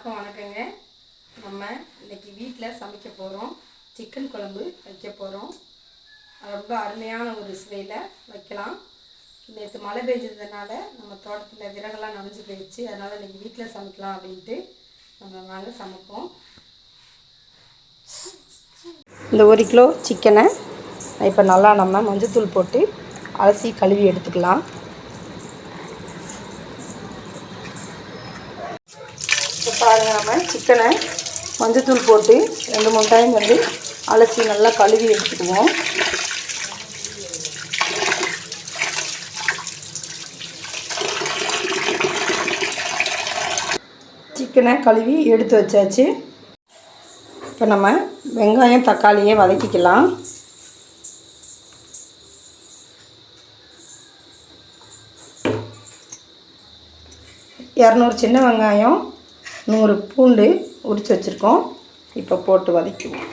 எல்லாருக்கும் வணக்கங்க. நம்ம இன்னைக்கு வீட்டில் சமைக்க போகிறோம் சிக்கன் குழம்பு வைக்க போகிறோம் ரொம்ப அருமையான ஒரு சுவையில் வைக்கலாம். நேற்று மழை பெஞ்சதுனால நம்ம தோட்டத்தில் விறகெல்லாம் நனைஞ்சு போயிடுச்சு. அதனால் இன்றைக்கி வீட்டில் சமைக்கலாம் அப்படின்ட்டு நம்ம வாங்க சமைப்போம். இந்த ஒரு கிலோ சிக்கனை இப்போ நல்லா நம்ம மஞ்சத்தூள் போட்டு அலசி கழுவி எடுத்துக்கலாம். பாருங்கள் நம்ம சிக்கனை மஞ்சத்தூள் போட்டு ரெண்டு மூணு டைம் வந்து அலசி நல்லா கழுவி எடுத்துக்குவோம். சிக்கனை கழுவி எடுத்து வச்சாச்சு. இப்போ நம்ம வெங்காயம் தக்காளியை வதக்கிக்கலாம். இரநூறு சின்ன வெங்காயம் நூறு பூண்டு உரித்து வச்சுருக்கோம். இப்போ போட்டு வதக்குவோம்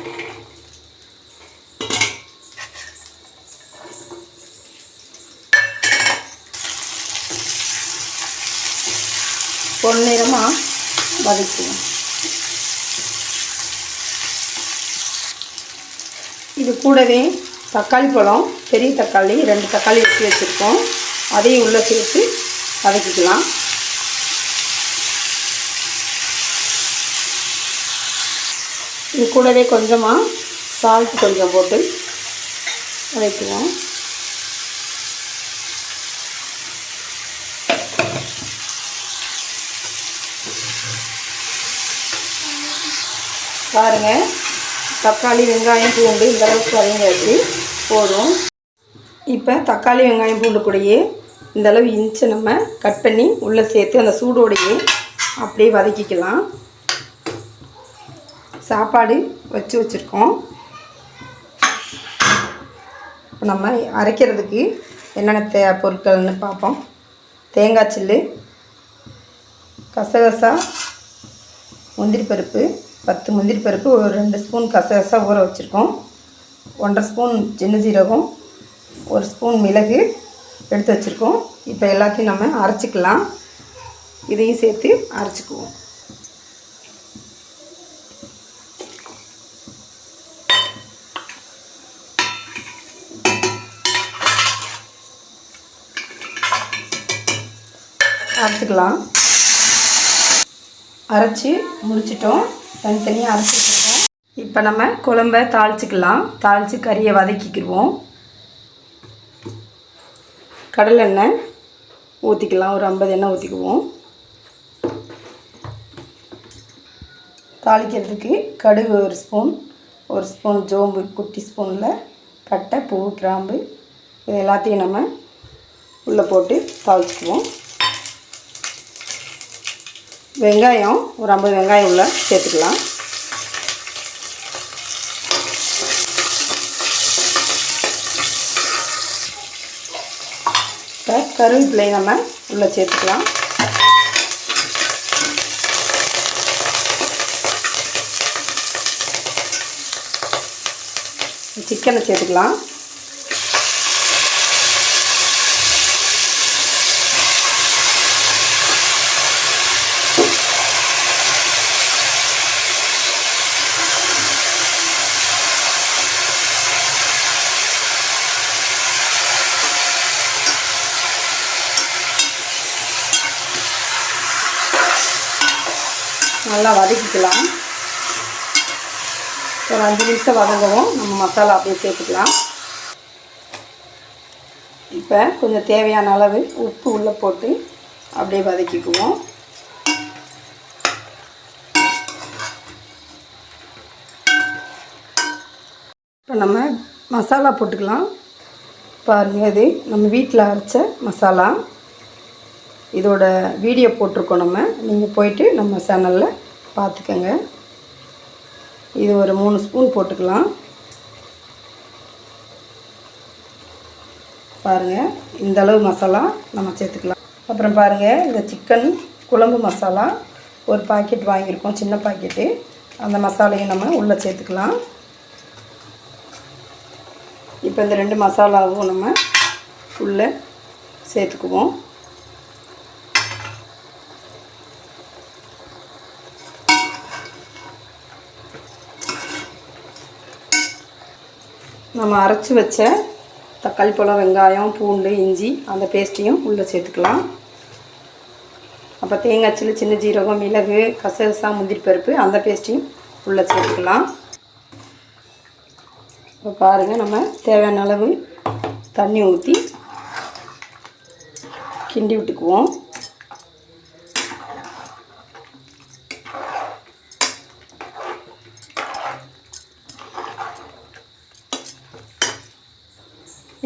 பொன்னிறமாக வதக்குவோம் இது கூடவே தக்காளி பழம் பெரிய தக்காளி ரெண்டு தக்காளி வெட்டி வச்சுருக்கோம். அதையும் உள்ளே சேர்த்து வதக்கிக்கலாம். இது கூடவே கொஞ்சமாக சால்ட் கொஞ்சம் போட்டு வதக்குவோம் பாருங்கள் தக்காளி வெங்காயம் பூண்டு இந்த அளவுக்கு வதங்கியாச்சு போதும். இப்போ தக்காளி வெங்காயம் பூண்டு கூடயே இந்த அளவு இன்ச்சு நம்ம கட் பண்ணி உள்ளே சேர்த்து அந்த சூடோடையே அப்படியே வதக்கிக்கலாம். சாப்பாடு வச்சு வச்சுருக்கோம். இப்போ நம்ம அரைக்கிறதுக்கு என்னென்ன தே பொருட்கள்னு பார்ப்போம். தேங்காய் சில்லு கசகசா முந்திரி பருப்பு பத்து முந்திரி பருப்பு ஒரு ரெண்டு ஸ்பூன் கசகசா ஊற வச்சுருக்கோம். ஒன்றரை ஸ்பூன் சின்ன ஜீரகம் ஒரு ஸ்பூன் மிளகு எடுத்து வச்சுருக்கோம். இப்போ எல்லாத்தையும் நம்ம அரைச்சிக்கலாம். இதையும் சேர்த்து அரைச்சிக்குவோம். அரைச்சிக்கலாம். அரைச்சி முடிச்சிட்டோம். தனித்தனியாக அரைச்சி வச்சுருக்கோம் இப்போ நம்ம குழம்ப தாளிச்சிக்கலாம். தாளித்து கறியை வதக்கிக்கிடுவோம் கடலெண்ணெய் ஊற்றிக்கலாம் ஒரு ஐம்பது எண்ணெய் ஊற்றிக்குவோம் தாளிக்கிறதுக்கு கடுகு ஒரு ஸ்பூன் ஒரு ஸ்பூன் ஜோம்பு குட்டி ஸ்பூனில் பட்டை பூ கிராம்பு இது எல்லாத்தையும் நம்ம உள்ளே போட்டு தாளிச்சிக்குவோம். வெங்காயம் ஒரு ஐம்பது வெங்காயம் உள்ள சேர்த்துக்கலாம். இப்போ கருவேப்பிலை நம்ம உள்ளே சேர்த்துக்கலாம். சிக்கனை சேர்த்துக்கலாம். நல்லா வதக்கிக்கலாம். ஒரு அஞ்சு நிமிஷம் வதங்கவும் நம்ம மசாலா அப்படியே சேர்த்துக்கலாம். இப்போ கொஞ்சம் தேவையான அளவு உப்பு உள்ளே போட்டு அப்படியே வதக்கிக்குவோம். இப்போ நம்ம மசாலா போட்டுக்கலாம். பாருங்கள் இது நம்ம வீட்டில் அரைச்ச மசாலா. இதோட வீடியோ போட்டிருக்கோம் நம்ம. நீங்கள் போயிட்டு நம்ம சேனலில் பார்த்துக்கோங்க. இது ஒரு மூணு ஸ்பூன் போட்டுக்கலாம். பாருங்கள் இந்த அளவு மசாலா நம்ம சேர்த்துக்கலாம். அப்புறம் பாருங்கள் இந்த சிக்கன் குழம்பு மசாலா ஒரு பாக்கெட் வாங்கியிருக்கோம் சின்ன பாக்கெட்டு அந்த மசாலையும் நம்ம உள்ளே சேர்த்துக்கலாம். இப்போ இந்த ரெண்டு மசாலாவும் நம்ம உள்ளே சேர்த்துக்குவோம். நம்ம அரைச்சி வச்ச தக்காளி பழம் வெங்காயம் பூண்டு இஞ்சி அந்த பேஸ்ட்டையும் உள்ளே சேர்த்துக்கலாம். அப்போ தேங்காய் சில்லு சின்ன ஜீரகம் மிளகு கசகசா முந்திரி பருப்பு அந்த பேஸ்ட்டையும் உள்ளே சேர்த்துக்கலாம். இப்போ பாருங்கள் நம்ம தேவையான அளவு தண்ணி ஊற்றி கிண்டி விட்டுக்குவோம்.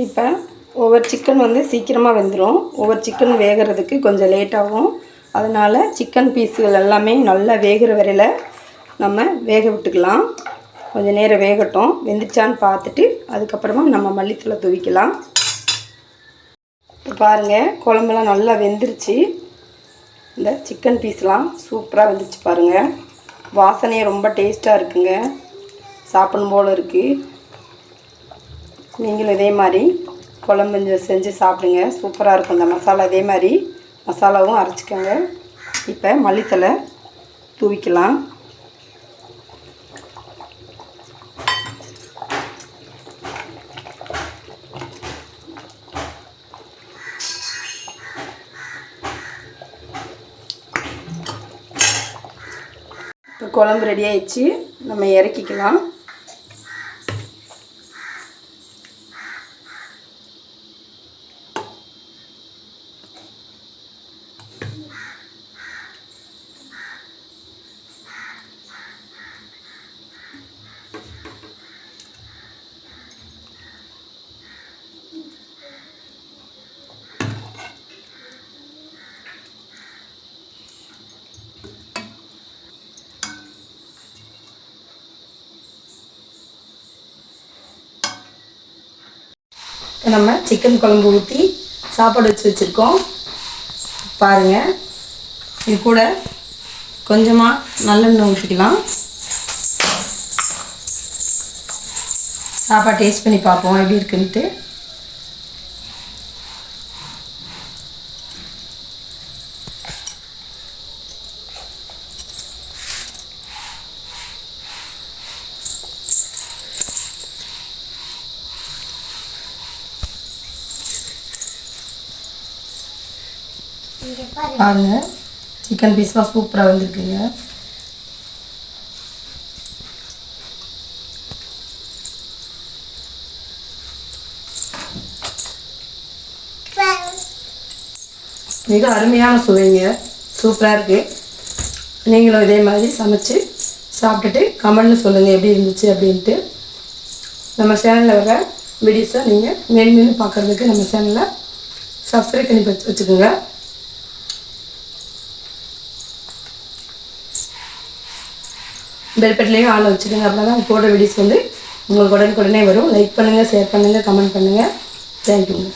இப்போ ஒவ்வொரு சிக்கன் வந்து சீக்கிரமாக வெந்துடும் ஒவ்வொரு சிக்கன் வேகிறதுக்கு கொஞ்சம் லேட்டாகும் அதனால் சிக்கன் பீஸுகள் எல்லாமே நல்லா வேகிற வரையில் நம்ம வேக விட்டுக்கலாம். கொஞ்சம் நேரம் வேகட்டும். வெந்துச்சான்னு பார்த்துட்டு அதுக்கப்புறமா நம்ம மல்லித்தூளை தூவிக்கலாம். இப்போ பாருங்கள் குழம்புலாம் நல்லா வெந்துருச்சு. இந்த சிக்கன் பீஸ்லாம் சூப்பராக வெந்துச்சு பாருங்கள் வாசனையே ரொம்ப டேஸ்ட்டாக இருக்குங்க. சாப்பிடும் போல் இருக்குது நீங்களும் இதே மாதிரி குழம்பு செஞ்சு- சாப்பிடுங்க. சூப்பராக இருக்கும் இந்த மசாலா. இதே மாதிரி மசாலாவும் அரைச்சிக்கோங்க. இப்போ மல்லித்தலை தூவிக்கலாம். இப்போ குழம்பு ரெடி ஆயிடுச்சு. நம்ம இறக்கிக்கலாம். இப்போ நம்ம சிக்கன் குழம்பு ஊற்றி சாப்பாடு வச்சு வச்சுருக்கோம். பாருங்கள் இது கூட கொஞ்சமாக நல்லெண்ணெய் ஊற்றிக்கலாம் சாப்பாடு டேஸ்ட் பண்ணி பார்ப்போம். எப்படி இருக்குன்ட்டு. பாருங்க. சிக்கன் பீஸ்லாம் சூப்பராக வந்திருக்குங்க. மிக அருமையான சுவைங்க. சூப்பராக இருக்குது நீங்களும் இதே மாதிரி சமைச்சு சாப்பிட்டுட்டு கமெண்ட்னு சொல்லுங்கள் எப்படி இருந்துச்சு அப்படின்ட்டு. நம்ம சேனலில் வர வீடியோஸை நீங்கள் மேலும் மேலும் பார்க்குறதுக்கு நம்ம சேனலை சப்ஸ்கிரைப் பண்ணி வச்சு வச்சுக்கோங்க. பெல்பெட்லேயும் ஆள் ஆன் வச்சுக்கோங்க அப்படின்னா தான் போடுற வீடியோஸ் வந்து உங்களுக்கு உடனுக்குடனே வரும். லைக் பண்ணுங்கள் ஷேர் பண்ணுங்கள் கமெண்ட் பண்ணுங்கள் தேங்க்யூங்க